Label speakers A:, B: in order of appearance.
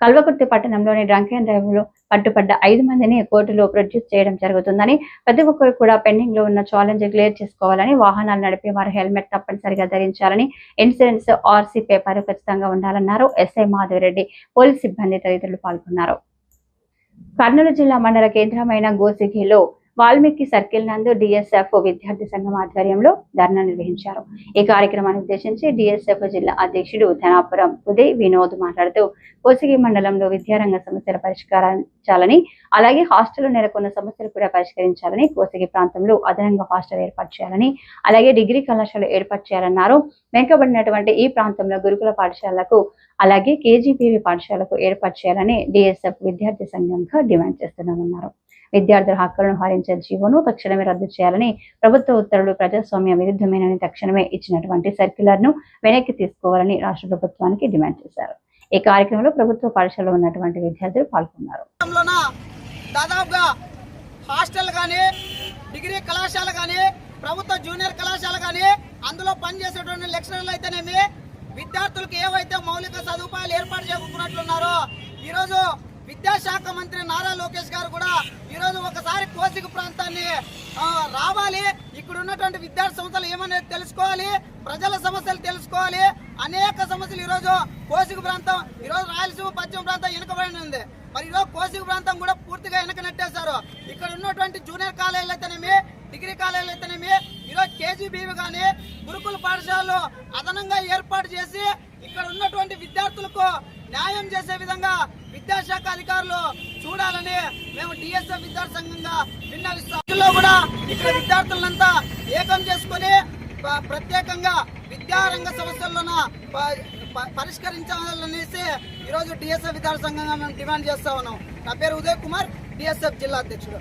A: కల్వకుర్తి పట్టణంలోని డ్రంకెన్ డ్రైవ్లో పట్టుపడ్డ ఐదు మందిని కోర్టులో ప్రొడ్యూస్ చేయడం జరుగుతుందని ప్రతి ఒక్కరు కూడా పెండింగ్లో ఉన్న ఛాలెంజ్ క్లియర్ చేసుకోవాలని వాహనాలు నడిపే వారు హెల్మెట్ తప్పనిసరిగా ధరించాలని ఇన్సూరెన్స్ ఆర్సీ పేపర్ ఖచ్చితంగా ఉండాలన్నారు ఎస్ఐ మాధవిరెడ్డి. పోలీస్ సిబ్బంది తదితరులు పాల్గొన్నారు. కర్నూలు జిల్లా మండల కేంద్రమైన గోసిగిలో వాల్మీకి సర్కిల్ నందు డిఎస్ఎఫ్ విద్యార్థి సంఘం ఆధ్వర్యంలో ధర్నా నిర్వహించారు. ఈ కార్యక్రమాన్ని ఉద్దేశించి డిఎస్ఎఫ్ జిల్లా అధ్యక్షుడు ధనాపురం ఉదయ్ వినోద్ మాట్లాడుతూ కోసిగి మండలంలో విద్యారంగ సమస్యల పరిష్కరించాలని అలాగే హాస్టల్లో నెలకొన్న సమస్యలు కూడా పరిష్కరించాలని కోసిగి ప్రాంతంలో అదనంగా హాస్టల్ ఏర్పాటు చేయాలని అలాగే డిగ్రీ కళాశాల ఏర్పాటు చేయాలన్నారు. వెనుకబడినటువంటి ఈ ప్రాంతంలో గురుకుల పాఠశాలకు అలాగే కేజీపీవీ పాఠశాలకు ఏర్పాటు చేయాలని డిఎస్ఎఫ్ విద్యార్థి సంఘంగా డిమాండ్ చేస్తున్నామన్నారు. విద్యార్థుల హక్కులను హరించే జీవోను తక్షణమే రద్దు చేయాలని ప్రభుత్వ ఉత్తర్వులు ప్రజాస్వామ్య విరుద్ధమేనని తక్షణమే ఇచ్చినటువంటి సర్క్యులర్ను వెనక్కి తీసుకోవాలని రాష్ట్ర ప్రభుత్వానికి డిమాండ్ చేశారు. ఈ కార్యక్రమంలో ప్రభుత్వ పాఠశాలలో ఉన్నటువంటి విద్యార్థులు పాల్గొన్నారు.
B: దాదాపుగా హాస్టల్ కానీ డిగ్రీ కళాశాల కానీ ప్రభుత్వ జూనియర్ కళాశాల కానీ అందులో పనిచేసేటువంటి లెక్చరర్లు అయితేనేమి విద్యార్థులకు ఏవైతే మౌలిక సదుపాయాలు ఏర్పాటు చేసుకున్నట్లున్నారో ఈరోజు విద్యాశాఖ మంత్రి నారా లోకేష్ గారు కూడా కోసిక ప్రాంతాన్ని రావాలి. ఇక్కడ ఉన్నటువంటి విద్యార్థి సంస్థలు ఏమనేది తెలుసుకోవాలి? ప్రజల సమస్యలు తెలుసుకోవాలి. అనేక సమస్యలు ఈరోజు కోసిక ప్రాంతం ఈరోజు రాయలసీమ పశ్చిమ ప్రాంతం వెనుకబడి ఉంది. మరి ఈరోజు కోసిక ప్రాంతం కూడా పూర్తిగా వెనక నెట్టేశారు. ఇక్కడ ఉన్నటువంటి జూనియర్ కాలేజీలు అయితేనేమి డిగ్రీ కాలేజీలు అయితేనేమి ఈరోజు కేజీబీవి కానీ గురుకుల పాఠశాలలు అదనంగా ఏర్పాటు చేసి ఇక్కడ ఉన్నటువంటి విద్యార్థులకు న్యాయం చేసే విధంగా విద్యాశాఖ అధికారులు చూడాలని మేము డిఎస్ఎఫ్ విద్యార్థి సంఘంగా విన్నవిస్తాం. కూడా ఇక్కడ విద్యార్థులంతా ఏకం చేసుకొని ప్రత్యేకంగా విద్యారంగ సమస్యలను ప- పరిష్కరించాలనేసి ఈరోజు డిఎస్ఎఫ్ విద్యార్థి సంఘంగా మేము డిమాండ్ చేస్తా ఉన్నాం. నా పేరు ఉదయ్ కుమార్ డిఎస్ఎఫ్ జిల్లా అధ్యక్షుడు.